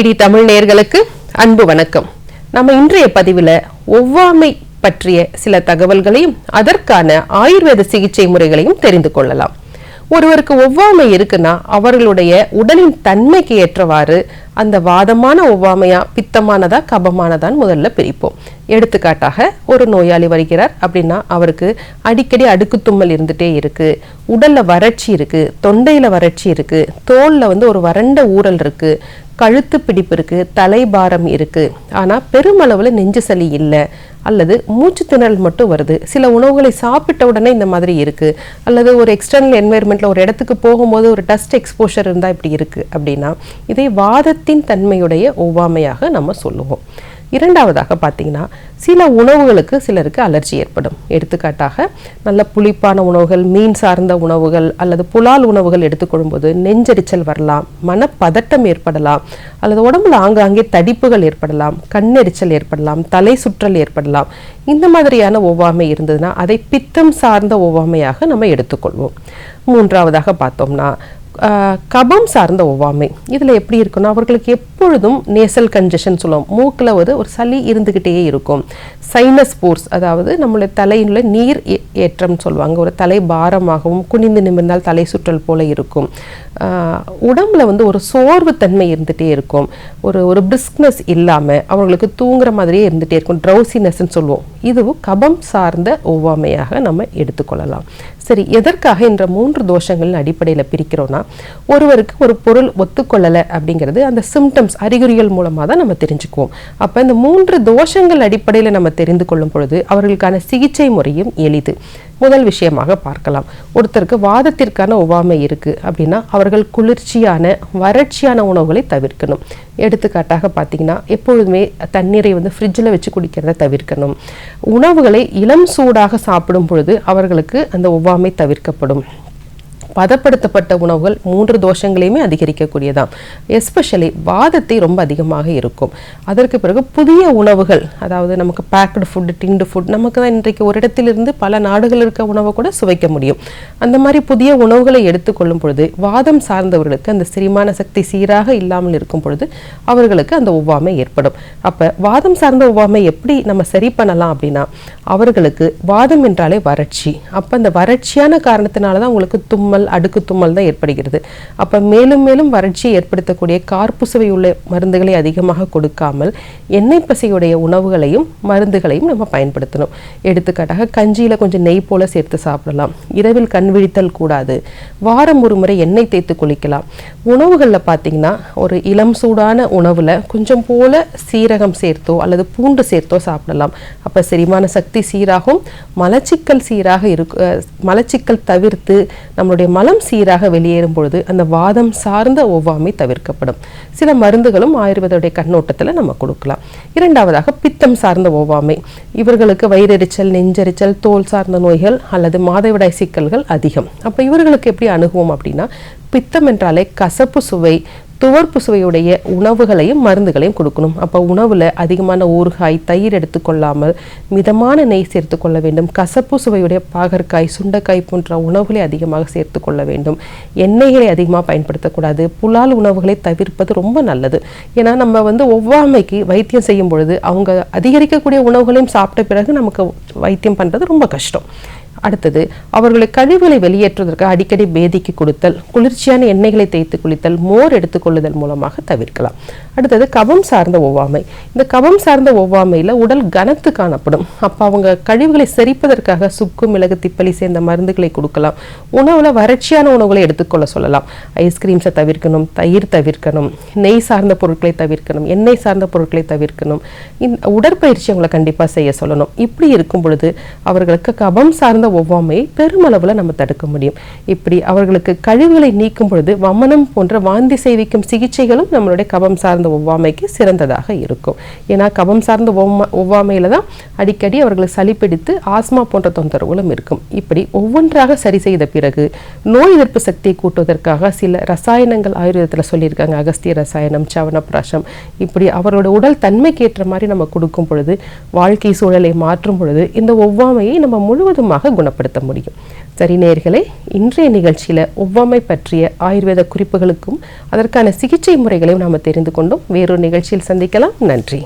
DD Tamil நேர்களுக்கு அன்பு வணக்கம். நம்ம இன்றைய பதிவில் ஒவ்வாமை பற்றிய சில தகவல்களையும் அதற்கான ஆயுர்வேத சிகிச்சை முறைகளையும் தெரிந்து கொள்ளலாம். ஒருவருக்கு ஒவ்வாமை இருக்குன்னா அவர்களுடைய உடலின் தன்மைக்கு ஏற்றவாறு அந்த வாதமான ஒவ்வாமையா பித்தமானதா கபமானதான்னு முதல்ல பிரிப்போம். எடுத்துக்காட்டாக ஒரு நோயாளி வருகிறார் அப்படின்னா அவருக்கு அடிக்கடி அடுக்கு தும்மல் இருந்துட்டே இருக்கு உடல்ல வறட்சி இருக்கு தொண்டையில வறட்சி இருக்கு தோல்ல வந்து ஒரு வறண்ட ஊறல் இருக்கு கழுத்து பிடிப்பு இருக்கு தலைபாரம் இருக்கு. ஆனா பெருமளவுல நெஞ்சு சளி இல்லை அல்லது மூச்சு திணறல் மட்டும் வருது. சில உணவுகளை சாப்பிட்ட உடனே இந்த மாதிரி இருக்குது அல்லது ஒரு எக்ஸ்டர்னல் என்வாயர்மெண்ட்ல ஒரு இடத்துக்கு போகும்போது ஒரு டஸ்ட் எக்ஸ்போஷர் இருந்தால் இப்படி இருக்கு அப்படின்னா இதை வாதத்தின் தன்மையுடைய ஒவ்வாமையாக நம்ம சொல்லுவோம். இரண்டாவதாக பார்த்தீங்கன்னா சில உணவுகளுக்கு சிலருக்கு அலர்ஜி ஏற்படும். எடுத்துக்காட்டாக நல்ல புளிப்பான உணவுகள் மீன் சார்ந்த உணவுகள் அல்லது புலால் உணவுகள் எடுத்துக்கொள்ளும்போது நெஞ்செரிச்சல் வரலாம் மனப்பதட்டம் ஏற்படலாம் அல்லது உடம்புல ஆங்காங்கே தடிப்புகள் ஏற்படலாம் கண்ணெரிச்சல் ஏற்படலாம் தலை சுற்றல் ஏற்படலாம். இந்த மாதிரியான ஒவ்வாமை இருந்ததுன்னா அதை பித்தம் சார்ந்த ஒவ்வாமையாக நம்ம எடுத்துக்கொள்வோம். மூன்றாவதாக பார்த்தோம்னா கபம் சார்ந்த ஒவ்வாமை. இதில் எப்படி இருக்குன்னா அவர்களுக்கு எப்பொழுதும் நேசல் கன்ஜெஷன் சொல்லுவோம். மூக்கில் ஒரு ஒரு சளி இருந்துக்கிட்டே இருக்கும். சைனஸ் போர்ஸ் அதாவது நம்மளுடைய தலையினுள்ள நீர் ஏ- ஏற்றம் சொல்லுவாங்க. ஒரு தலை பாரமாகவும் குனிந்து நிமிர்ந்தால் தலை சுற்றல் போல இருக்கும். உடம்புல வந்து ஒரு சோர்வு தன்மை இருந்துகிட்டே இருக்கும். ஒரு ஒரு பிரிஸ்க்னஸ் இல்லாமல் அவங்களுக்கு தூங்குற மாதிரியே இருந்துகிட்டே இருக்கும். ட்ரௌசினஸ்ன்னு சொல்லுவோம். இதுவும் கபம் சார்ந்த ஒவ்வாமையாக நம்ம எடுத்துக்கொள்ளலாம். சரி எதற்காக என்ற மூன்று தோஷங்களின் அடிப்படையில் பிரிக்கிறோம்னா ஒருவருக்கு ஒரு பொருள் ஒத்துக்கொள்ளலை அப்படிங்கிறது அந்த சிம்டம்ஸ் அறிகுறிகள் மூலமாக தான் நம்ம தெரிஞ்சுக்குவோம். அப்போ இந்த மூன்று தோஷங்கள் அடிப்படையில் நம்ம தெரிந்து கொள்ளும் பொழுது அவர்களுக்கான சிகிச்சை முறையும் எளிது. முதல் விஷயமாக பார்க்கலாம். ஒருத்தருக்கு வாதத்திற்கான ஒவ்வாமை இருக்கு அப்படின்னா அவர்கள் குளிர்ச்சியான வறட்சியான உணவுகளை தவிர்க்கணும். எடுத்துக்காட்டாக பார்த்தீங்கன்னா எப்பொழுதுமே தண்ணீரை வந்து ஃப்ரிட்ஜில் வச்சு குடிக்கிறத தவிர்க்கணும். உணவுகளை இளம் சூடாக சாப்பிடும் பொழுது அவர்களுக்கு அந்த ஒவ்வாமை தவிர்க்கப்படும். பதப்படுத்தப்பட்ட உணவுகள் மூன்று தோஷங்களையுமே அதிகரிக்கக்கூடியதாம். எஸ்பெஷலி வாதத்தை ரொம்ப அதிகமாக இருக்கும். அதற்கு பிறகு புதிய உணவுகள் அதாவது நமக்கு பேக்டு ஃபுட்டு டின்டு ஃபுட் நமக்கு தான் இன்றைக்கு ஒரு இடத்திலிருந்து பல நாடுகள் இருக்க உணவை கூட சுவைக்க முடியும். அந்த மாதிரி புதிய உணவுகளை எடுத்துக்கொள்ளும் பொழுது வாதம் சார்ந்தவர்களுக்கு அந்த செரிமான சக்தி சீராக இல்லாமல் இருக்கும் பொழுது அவர்களுக்கு அந்த ஒவ்வாமை ஏற்படும். அப்போ வாதம் சார்ந்த ஒவ்வாமை எப்படி நம்ம சரி பண்ணலாம் அப்படின்னா அவர்களுக்கு வாதம் என்றாலே வறட்சி. அப்போ அந்த வறட்சியான காரணத்தினால தான் உங்களுக்கு தும்மல் அடுக்கு தும்மல் தான் ஏற்படுகிறது. அப்போ மேலும் மேலும் வறட்சியை ஏற்படுத்தக்கூடிய கார்புசவை உள்ள மருந்துகளை அதிகமாக கொடுக்காமல் எண்ணெய் பசையுடைய உணவுகளையும் மருந்துகளையும் நம்ம பயன்படுத்தணும். எடுத்துக்காட்டாக கஞ்சியில் கொஞ்சம் நெய் போல சேர்த்து சாப்பிடலாம். இரவில் கண் விழித்தல் கூடாது. வாரம் ஒரு முறை எண்ணெய் தேய்த்து குளிக்கலாம். உணவுகளில் பார்த்தீங்கன்னா ஒரு இளம் சூடான உணவில் கொஞ்சம் போல சீரகம் சேர்த்தோ அல்லது பூண்டு சேர்த்தோ சாப்பிடலாம். அப்போ செரிமான சக்தி சீராகும். மலச்சிக்கல் சீராக இருக்கு மலச்சிக்கல் தவிர்த்து நம்மளுடைய மலம் சீராக வெளியேறும் பொழுது அந்த வாதம் சார்ந்த ஒவ்வாமை தவிர்க்கப்படும். சில மருந்துகளும் ஆயுர்வேதோடைய கண்ணோட்டத்தில் நம்ம கொடுக்கலாம். இரண்டாவதாக பித்தம் சார்ந்த ஒவ்வாமை. இவர்களுக்கு வயிறெரிச்சல் நெஞ்செரிச்சல் தோல் சார்ந்த நோய்கள் அல்லது மாதவிடாய் சிக்கல்கள் அதிகம். அப்போ இவர்களுக்கு எப்படி அணுகுவோம் அப்படின்னா பித்தம் என்றாலே கசப்பு சுவை துவர்ப்பு சுவையுடைய உணவுகளையும் மருந்துகளையும் கொடுக்கணும். அப்போ உணவில் அதிகமான ஊறுகாய் தயிர் எடுத்துக்கொள்ளாமல் மிதமான நெய் சேர்த்துக்கொள்ள வேண்டும். கசப்பு சுவையுடைய பாகற்காய் சுண்டைக்காய் போன்ற உணவுகளை அதிகமாக சேர்த்துக்கொள்ள வேண்டும். எண்ணெய்களை அதிகமாக பயன்படுத்தக்கூடாது புலால் உணவுகளை தவிர்ப்பது ரொம்ப நல்லது. ஏன்னா நம்ம வந்து ஒவ்வாமைக்கு வைத்தியம் செய்யும் பொழுது அவங்க அதிகரிக்கக்கூடிய உணவுகளையும் சாப்பிட்ட பிறகு நமக்கு வைத்தியம் பண்ணுறது ரொம்ப கஷ்டம். அடுத்தது அவர்களை கழிவுகளை வெளியேற்றுவதற்கு அடிக்கடி பேதிக்கு கொடுத்தல் குளிர்ச்சியான எண்ணெய்களை தேய்த்து குளித்தல் மோர் எடுத்துக்கொள்ளுதல் மூலமாக தவிர்க்கலாம். அடுத்தது கபம் சார்ந்த ஒவ்வாமை. இந்த கபம் சார்ந்த ஒவ்வாமையில் உடல் கனத்து காணப்படும். அப்போ அவங்க கழிவுகளை செரிப்பதற்காக சுக்கு மிளகு திப்பலி சேர்ந்த மருந்துகளை கொடுக்கலாம். உணவுல வறட்சியான உணவுகளை எடுத்துக்கொள்ள சொல்லலாம். ஐஸ்கிரீம்ஸை தவிர்க்கணும் தயிர் தவிர்க்கணும் நெய் சார்ந்த பொருட்களை தவிர்க்கணும் எண்ணெய் சார்ந்த பொருட்களை தவிர்க்கணும். இந்த உடற்பயிற்சி அவங்களை கண்டிப்பாக செய்ய சொல்லணும். இப்படி இருக்கும் பொழுது அவர்களுக்கு கபம் சார்ந்த ஒவ்வாமையை பெருமளவில் நம்ம தடுக்க முடியும். இப்படி அவர்களுக்கு கழிவுகளை நீக்கும் பொழுது வமனம் போன்ற வாந்தி செய்விக்கும் சிகிச்சைகளும் நம்மளுடைய கபம் சார்ந்த ஒவ்வாமைக்கு சிறந்ததாக இருக்கும். ஏன்னா கபம் சார்ந்த ஒவ்வா ஒவ்வாமையில தான் அடிக்கடி அவர்களுக்கு சளி பிடித்து ஆஸ்மா போன்ற தொந்தரவுகளும் இருக்கும். இப்படி ஒவ்வொன்றாக சரி செய்த பிறகு நோய் எதிர்ப்பு சக்தியை கூட்டுவதற்காக சில ரசாயனங்கள் ஆயுர்வேதத்தில் சொல்லியிருக்காங்க. அகஸ்திய ரசாயனம் சவனப்பிராசம் இப்படி அவரோட உடல் தன்மைக்கு ஏற்ற மாதிரி நம்ம கொடுக்கும் பொழுது வாழ்க்கை சூழலை மாற்றும் பொழுது இந்த ஒவ்வாமையை நம்ம முழுவதுமாக குணப்படுத்த முடியும். சரி நேர்களே இன்றைய நிகழ்ச்சியில் ஒவ்வாமை பற்றிய ஆயுர்வேத குறிப்புகளுக்கும் அதற்கான சிகிச்சை முறைகளையும் நாம் தெரிந்து கொண்டோம். வேறொரு நிகழ்ச்சியில் சந்திக்கலாம். நன்றி.